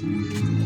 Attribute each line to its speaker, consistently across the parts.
Speaker 1: Thank you.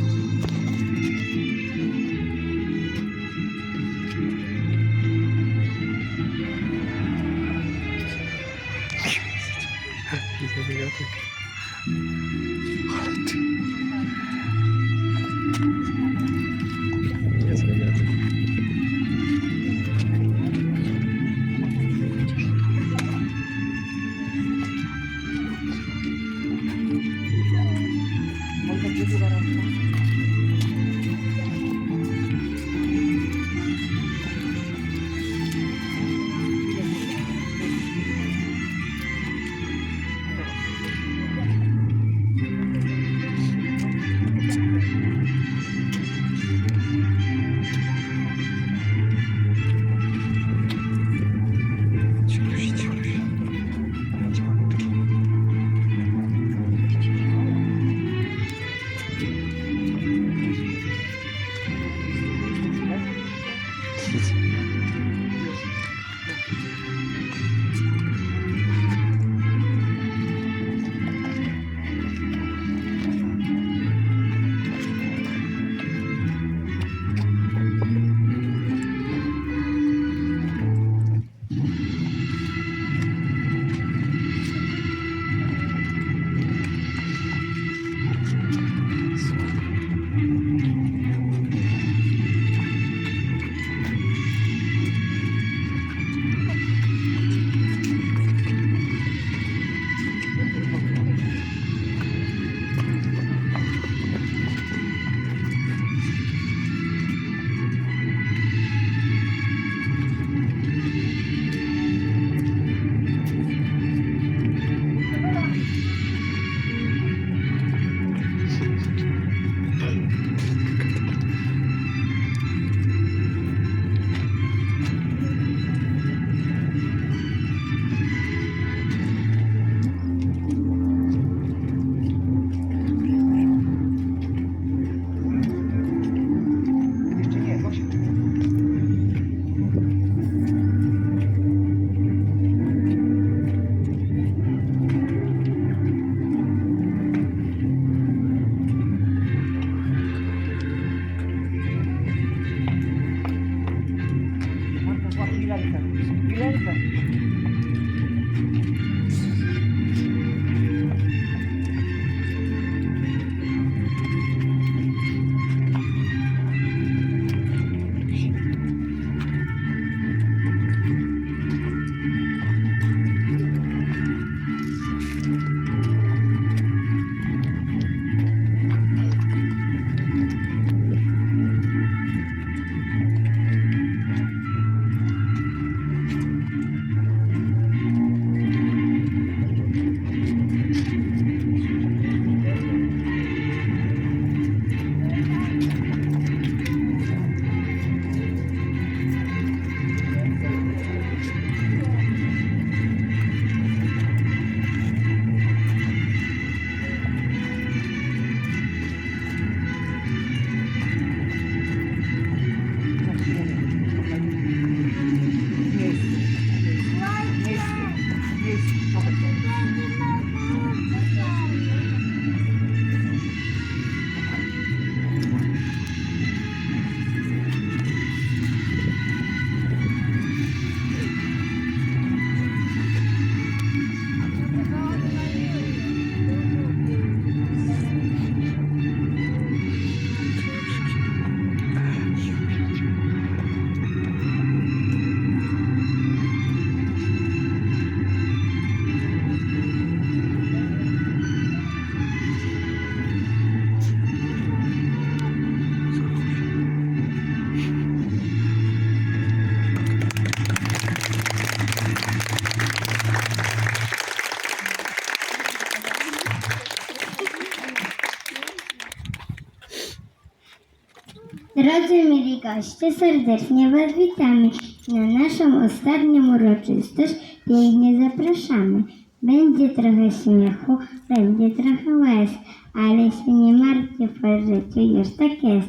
Speaker 1: Goście, serdecznie Was witamy. Na naszą ostatnią uroczystość pięknie zapraszamy. Będzie trochę śmiechu, będzie trochę łez, ale się nie martwcie po życiu, już tak jest.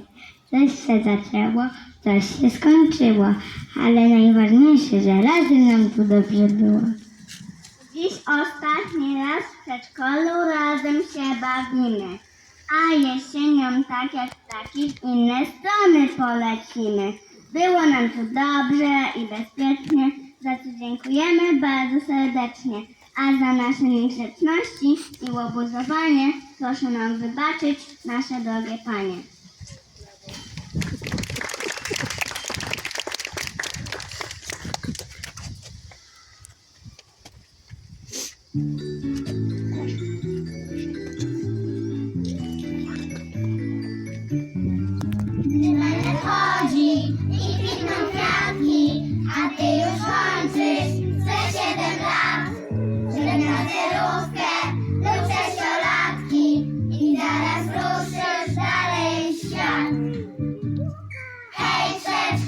Speaker 1: Coś się zaczęło, coś się skończyło, ale najważniejsze, że razem nam tu dobrze było. Dziś ostatni raz w przedszkolu razem się bawimy. A jesienią tak jak ptaki w inne strony polecimy. Było nam tu dobrze i bezpiecznie, za co dziękujemy bardzo serdecznie. A za nasze niegrzeczności i łobuzowanie proszę nam wybaczyć, nasze drogie panie.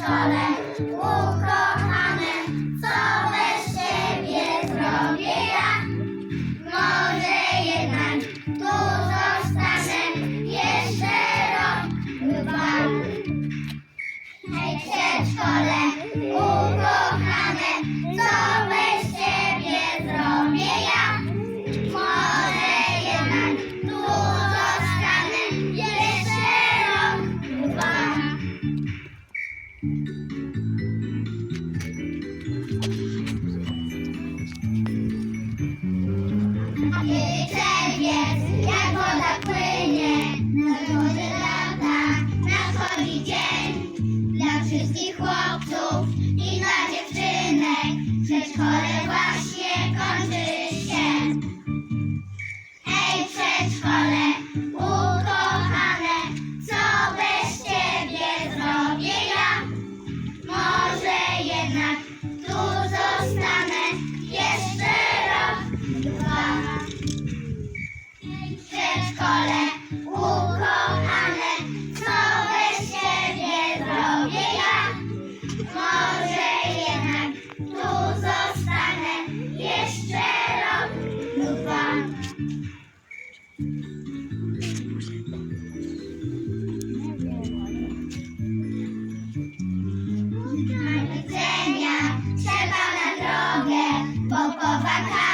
Speaker 1: whoa bo po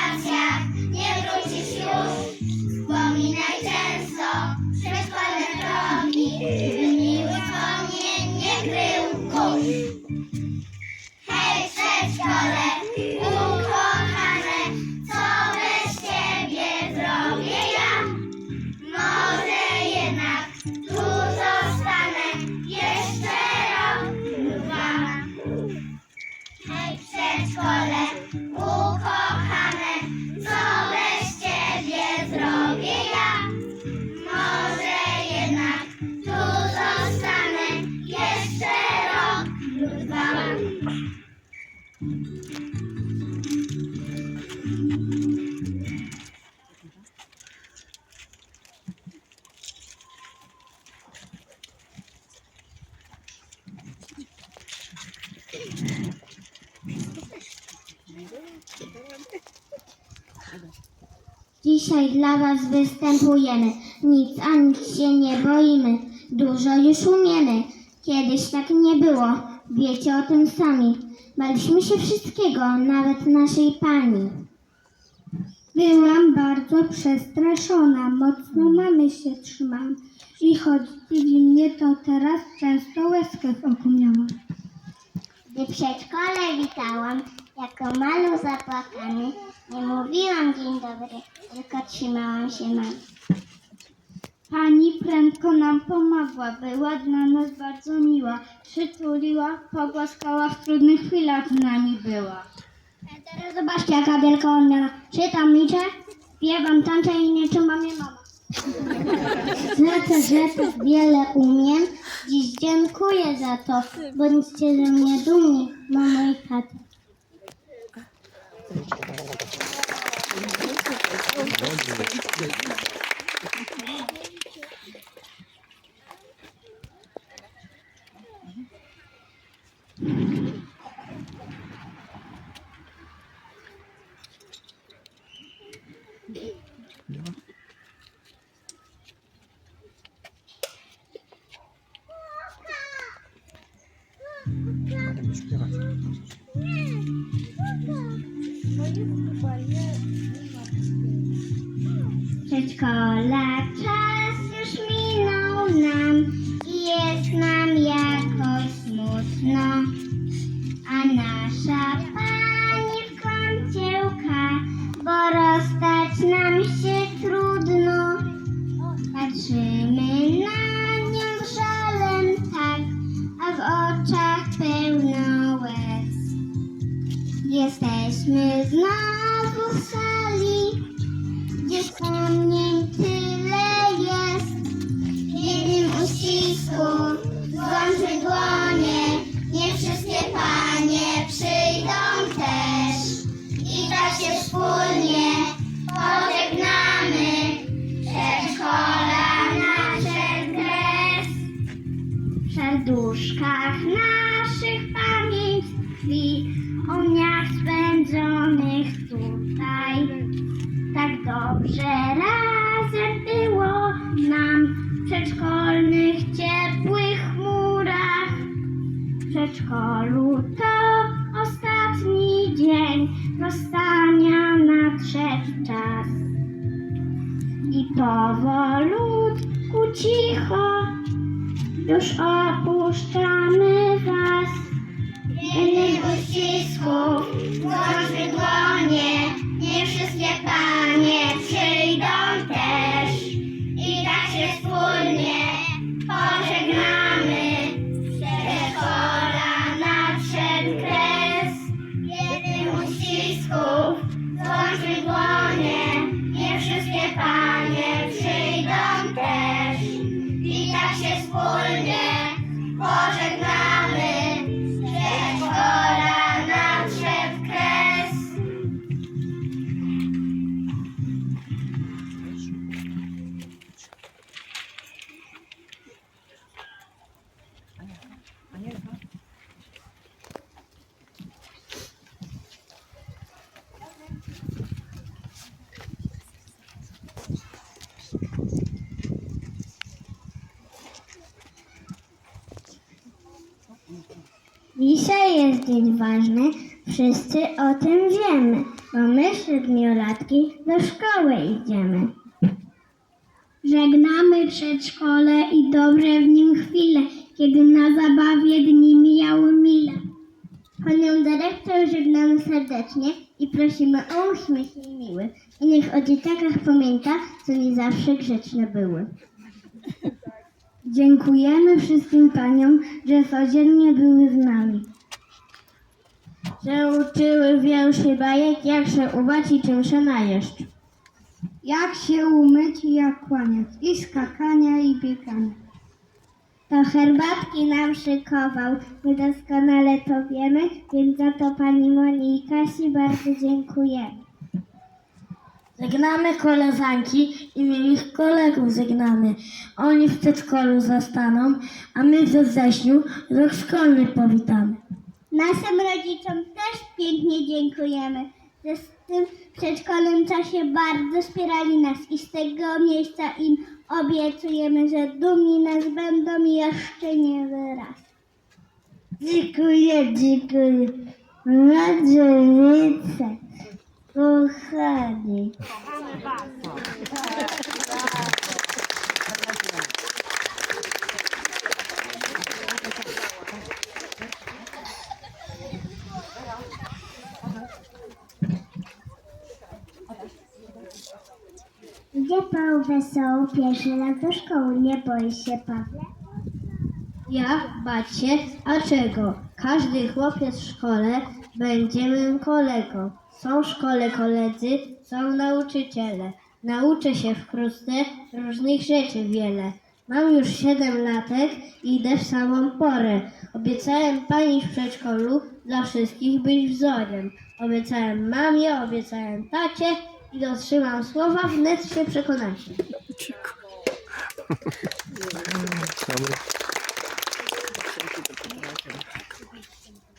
Speaker 1: Dzisiaj dla Was występujemy, nic a nic się nie boimy, dużo już umiemy. Kiedyś tak nie było, wiecie o tym sami. Baliśmy się wszystkiego, nawet naszej pani. Byłam bardzo przestraszona, mocno mamy się trzymałam i choć dziwi mnie to teraz, często łezkę w oku miałam. Gdy przedszkole witałam, jako malu zapłakany, nie mówiłam dzień dobry, tylko trzymałam się mam. Pani prędko nam pomogła, była dla nas bardzo miła, przytuliła, pogłaskała, w trudnych chwilach z nami była. Teraz zobaczcie, jaka wielka odmiana. Czytam, liczę, śpiewam, tańczę i nie trzyma mnie mama. Znaczy, że tak wiele umiem, dziś dziękuję za to. Bądźcie ze mnie dumni, mamo i tato. Thank you. Przedszkolu to ostatni dzień rozstania nadszedł czas. I powolutku cicho już opuszczamy was. Jednym uścisku złączmy dłonie, nie wszystkie panie przyjdą złączmy dłonie, Dzisiaj jest dzień ważny, wszyscy o tym wiemy, bo my siedmiolatki do szkoły idziemy. Żegnamy przedszkole i dobre w nim chwile, kiedy na zabawie dni mijały mile. Panią dyrektor żegnamy serdecznie i prosimy o uśmiech jej miły. I niech o dzieciakach pamięta, co nie zawsze grzeczne były. Dziękujemy wszystkim paniom, że codziennie były z nami. Że uczyły wierszy bajek, jak się ubać i czym się najeść. Jak się umyć i jak kłaniać. I skakania i biegania. To herbatki nam szykował, my doskonale to wiemy, więc za to pani Moni i Kasi bardzo dziękujemy. Żegnamy koleżanki i miłych kolegów żegnamy. Oni w przedszkolu zostaną, a my we wrześniu rok szkolny powitamy. Naszym rodzicom też pięknie dziękujemy, że w tym przedszkolnym czasie bardzo wspierali nas i z tego miejsca im obiecujemy, że dumni nas będą jeszcze nie wyraz. Dziękuję, dziękuję. Rodzice, kochani. Gdzie pan wesoło pierwszy raz do szkoły? Nie boisz się, Pawle? Ja? Bać się? A czego? Każdy chłopiec w szkole będzie mym kolegą. Są w szkole koledzy, są nauczyciele. Nauczę się wkrótce różnych rzeczy wiele. Mam już siedem latek i idę w samą porę. Obiecałem pani w przedszkolu dla wszystkich być wzorem. Obiecałem mamie, obiecałem tacie i dotrzymam słowa, wnet się przekonacie.
Speaker 2: Chodzimy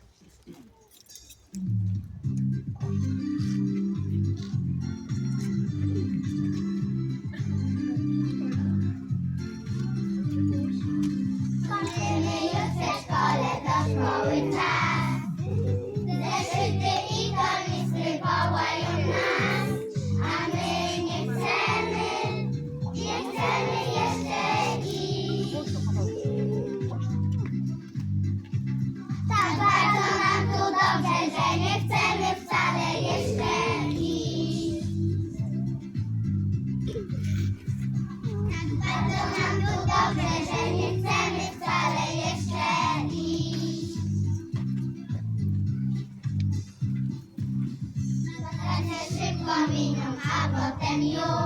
Speaker 1: Pagotenio.